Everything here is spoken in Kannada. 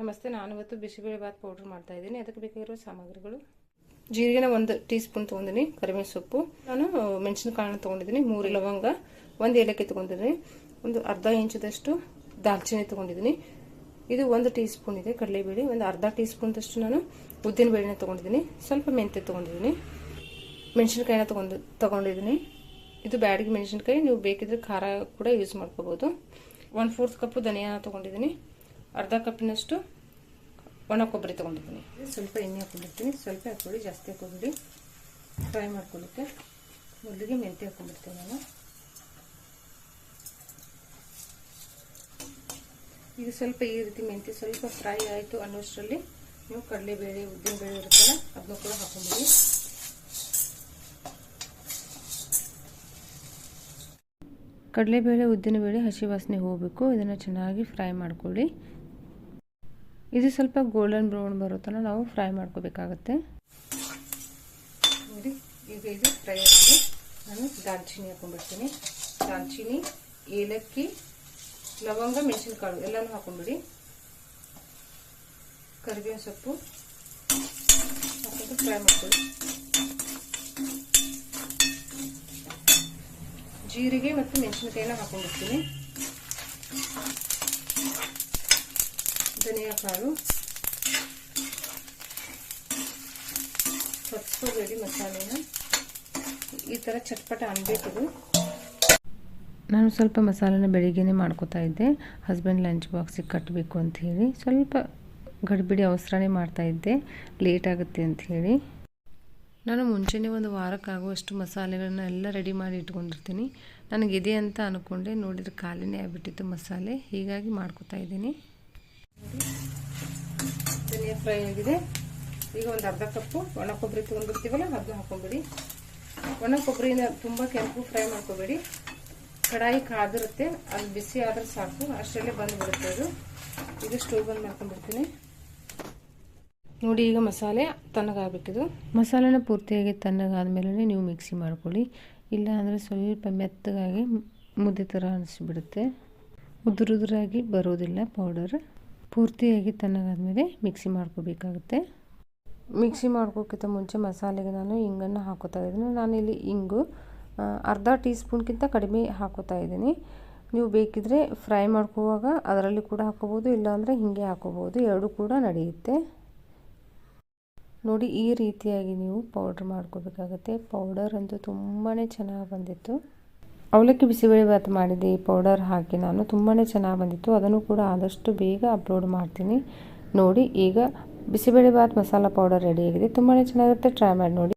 ನಮಸ್ತೆ ನಾನು ಇವತ್ತು ಬಿಸಿಬೇಳೆ ಭಾತ್ ಪೌಡ್ರ್ ಮಾಡ್ತಾ ಇದ್ದೀನಿ. ಅದಕ್ಕೆ ಬೇಕಾಗಿರೋ ಸಾಮಗ್ರಿಗಳು. ಜೀರಿಗೆನ ಒಂದು ಟೀ ಸ್ಪೂನ್ ತೊಗೊಂಡಿನಿ, ಕರಿಬೇವಿನ ಸೊಪ್ಪು. ನಾನು ಮೆಣಸಿನಕಾಳನ್ನ ತೊಗೊಂಡಿದ್ದೀನಿ, ಮೂರು ಲವಂಗ, ಒಂದು ಏಲಕ್ಕಿ ತೊಗೊಂಡಿದ್ದೀನಿ, ಒಂದು ಅರ್ಧ ಇಂಚದಷ್ಟು ದಾಲ್ಚಿನ್ನಿ ತೊಗೊಂಡಿದ್ದೀನಿ. ಇದು ಒಂದು ಟೀ ಸ್ಪೂನ್ ಇದೆ, ಕಡಲೆಬೇಳೆ, ಒಂದು ಅರ್ಧ ಟೀ ಸ್ಪೂನ್ದಷ್ಟು ನಾನು ಉದ್ದಿನ ಬೇಳೆನ ತೊಗೊಂಡಿದ್ದೀನಿ, ಸ್ವಲ್ಪ ಮೆಂತ್ಯ ತೊಗೊಂಡಿದ್ದೀನಿ. ಮೆಣಸಿನಕಾಯಿನ ತೊಗೊಂಡು, ತೊಗೊಂಡಿದ್ದೀನಿ. ಇದು ಬ್ಯಾಡಿಗೆ ಮೆಣಸಿನಕಾಯಿ, ನೀವು ಬೇಕಿದ್ರೆ ಖಾರ ಕೂಡ ಯೂಸ್ ಮಾಡ್ಕೋಬೋದು. ಒನ್ ಫೋರ್ತ್ ಕಪ್ಪು ಧನಿಯಾನ ತೊಗೊಂಡಿದ್ದೀನಿ. ಅರ್ಧ ಕಪ್ಪಿನಷ್ಟು ಒಣ ಕೊಬ್ಬರಿ ತೊಗೊಂಡಿದ್ದೀನಿ. ಸ್ವಲ್ಪ ಎಣ್ಣೆ ಹಾಕೊಂಡಿರ್ತೀನಿ ಸ್ವಲ್ಪ ಹಾಕೊಳ್ಳಿ ಜಾಸ್ತಿ ಹಾಕೊಬಿಡಿ ಫ್ರೈ ಮಾಡ್ಕೊಳ್ಳಿಕ್ಕೆ. ಮೊದಲಿಗೆ ಮೆಂತ್ಯ ಹಾಕೊಂಡಿರ್ತೀನಿ ನಾನು. ಇದು ಸ್ವಲ್ಪ ಈ ರೀತಿ ಮೆಂತ್ಯ ಸ್ವಲ್ಪ ಫ್ರೈ ಆಯಿತು ಅನ್ನೋಷ್ಟರಲ್ಲಿ ನೀವು ಕಡಲೆಬೇಳೆ, ಉದ್ದಿನಬೇಳೆ ಇರುತ್ತಲ್ಲ, ಅದನ್ನು ಕೂಡ ಹಾಕೊಂಬಿಡಿ ಕಡಲೆಬೇಳೆ ಉದ್ದಿನಬೇಳೆ ಹಸಿ ವಾಸನೆ ಹೋಗಬೇಕು. ಇದನ್ನು ಚೆನ್ನಾಗಿ ಫ್ರೈ ಮಾಡ್ಕೊಳ್ಳಿ. ಇದು ಸ್ವಲ್ಪ ಗೋಲ್ಡನ್ ಬ್ರೌನ್ ಬರೋ ಥರ ನಾವು ಫ್ರೈ ಮಾಡ್ಕೋಬೇಕಾಗತ್ತೆ. ನೋಡಿ, ಈಗ ಇದು ಫ್ರೈ ಆಗಿದೆ. ನಾನು ದಾಲ್ಚಿನ್ನಿ ಹಾಕೊಂಡ್ಬಿಡ್ತೀನಿ. ದಾಲ್ಚಿನ್ನಿ, ಏಲಕ್ಕಿ, ಲವಂಗ, ಮೆಣಸಿನಕಾಳು, ಎಲ್ಲನೂ ಹಾಕೊಂಡ್ಬಿಡಿ. ಕರಿಬೇವಿನ ಸೊಪ್ಪು ಹಾಕೊಂಡು ಫ್ರೈ ಮಾಡ್ಕೊಳ್ಳಿ. ಜೀರಿಗೆ ಮತ್ತು ಮೆಣಸಿನಕಾಯಿನ ಹಾಕೊಂಡಿರ್ತೀನಿ. ಧನಿಯಾ ಕಾಳು ಹೊತ್ಕೋಬೇಡಿ ಮಸಾಲೆನ, ಈ ಥರ ಚಟ್ಪಟ ಅನ್ಬೇಕಿದು ನಾನು ಸ್ವಲ್ಪ ಮಸಾಲೆನ ಬೆಳಿಗ್ಗೆನೇ ಮಾಡ್ಕೋತಾ ಇದ್ದೆ. ಹಸ್ಬೆಂಡ್ ಲಂಚ್ ಬಾಕ್ಸಿಗೆ ಕಟ್ಟಬೇಕು ಅಂತ ಹೇಳಿ ಸ್ವಲ್ಪ ಗಡಿಬಿಡಿ ಅವಸರನೇ ಮಾಡ್ತಾ ಇದ್ದೆ. ಲೇಟ್ ಆಗುತ್ತೆ ಅಂತ ಹೇಳಿ. ನಾನು ಮುಂಚೆನೇ ಒಂದು ವಾರಕ್ಕಾಗುವಷ್ಟು ಮಸಾಲೆಗಳನ್ನ ಎಲ್ಲ ರೆಡಿ ಮಾಡಿ ಇಟ್ಕೊಂಡಿರ್ತೀನಿ. ನನಗಿದೆ ಅಂತ ಅಂದ್ಕೊಂಡೆ ನೋಡಿದ್ರೆ ಖಾಲಿನೇ ಆಗಿಬಿಟ್ಟಿತ್ತು ಮಸಾಲೆ. ಹೀಗಾಗಿ ಮಾಡ್ಕೊತಾ ಇದ್ದೀನಿ. ಧನಿಯಾ ಫ್ರೈ ಆಗಿದೆ. ಈಗ ಒಂದು ಅರ್ಧ ಕಪ್ಪು ಒಣ ಕೊಬ್ಬರಿ ತೊಗೊಂಡಿರ್ತೀವಲ್ಲ ಅದನ್ನ ಹಾಕೊಂಬಿಡಿ. ಒಣ ಕೊಬ್ಬರಿನ ತುಂಬ ಕೆಂಪು ಫ್ರೈ ಮಾಡ್ಕೋಬೇಡಿ. ಕಡಾಯಿ ಕಾದಿರುತ್ತೆ, ಅದು ಬಿಸಿ ಆದ್ರೆ ಸಾಕು. ಅಷ್ಟರಲ್ಲೇ ಬಂದು ಬಿಡುತ್ತೆ ಅದು. ಈಗ ಸ್ಟೋವ್ ಬಂದ್ ಮಾಡ್ಕೊಂಡ್ಬಿಡ್ತೀನಿ. ನೋಡಿ ಈಗ ಮಸಾಲೆ ತಣ್ಣಗಾಗಬೇಕಿದು. ಮಸಾಲೆನ ಪೂರ್ತಿಯಾಗಿ ತಣ್ಣಗಾದ್ಮೇಲೆ ನೀವು ಮಿಕ್ಸಿ ಮಾಡ್ಕೊಳ್ಳಿ. ಇಲ್ಲ ಅಂದರೆ ಸ್ವಲ್ಪ ಮೆತ್ತಗಾಗಿ ಮುದ್ದೆ ಥರ ಅನಿಸ್ಬಿಡುತ್ತೆ. ಉದುರುದುರಾಗಿ ಬರೋದಿಲ್ಲ ಪೌಡರ್ ಪೂರ್ತಿಯಾಗಿ ತಣ್ಣಗಾದ್ಮೇಲೆ ಮಿಕ್ಸಿ ಮಾಡ್ಕೋಬೇಕಾಗುತ್ತೆ. ಮಿಕ್ಸಿ ಮಾಡ್ಕೋಕ್ಕಿಂತ ಮುಂಚೆ ಮಸಾಲೆಗೆ ನಾನು ಇಂಗನ್ನು ಹಾಕೋತಾ ಇದ್ದೀನಿ. ನಾನಿಲ್ಲಿ ಇಂಗು ಅರ್ಧ ಟೀ ಸ್ಪೂನ್ಗಿಂತ ಕಡಿಮೆ ಹಾಕೋತಾ ಇದ್ದೀನಿ. ನೀವು ಬೇಕಿದ್ರೆ ಫ್ರೈ ಮಾಡ್ಕೋವಾಗ ಅದರಲ್ಲಿ ಕೂಡ ಹಾಕೋಬೋದು, ಇಲ್ಲಾಂದರೆ ಹೀಗೆ ಹಾಕೋಬೋದು. ಎರಡೂ ಕೂಡ ನಡೆಯುತ್ತೆ. ನೋಡಿ ಈ ರೀತಿಯಾಗಿ ನೀವು ಪೌಡರ್ ಮಾಡ್ಕೋಬೇಕಾಗುತ್ತೆ. ಪೌಡರ್ ಅಂತೂ ತುಂಬಾ ಚೆನ್ನಾಗಿ ಬಂದಿತ್ತು. ಅವಲಕ್ಕಿ ಬಿಸಿಬೇಳೆ ಭಾತ್ ಮಾಡಿದ್ದೆ ಈ ಪೌಡರ್ ಹಾಕಿ ನಾನು ತುಂಬಾ ಚೆನ್ನಾಗಿ ಬಂದಿತ್ತು. ಅದನ್ನು ಕೂಡ ಆದಷ್ಟು ಬೇಗ ಅಪ್ಲೋಡ್ ಮಾಡ್ತೀನಿ. ನೋಡಿ ಈಗ ಬಿಸಿಬೇಳೆ ಭಾತ್ ಮಸಾಲ ಪೌಡರ್ ರೆಡಿಯಾಗಿದೆ ತುಂಬಾ ಚೆನ್ನಾಗಿರುತ್ತೆ. ಟ್ರೈ ಮಾಡಿ ನೋಡಿ.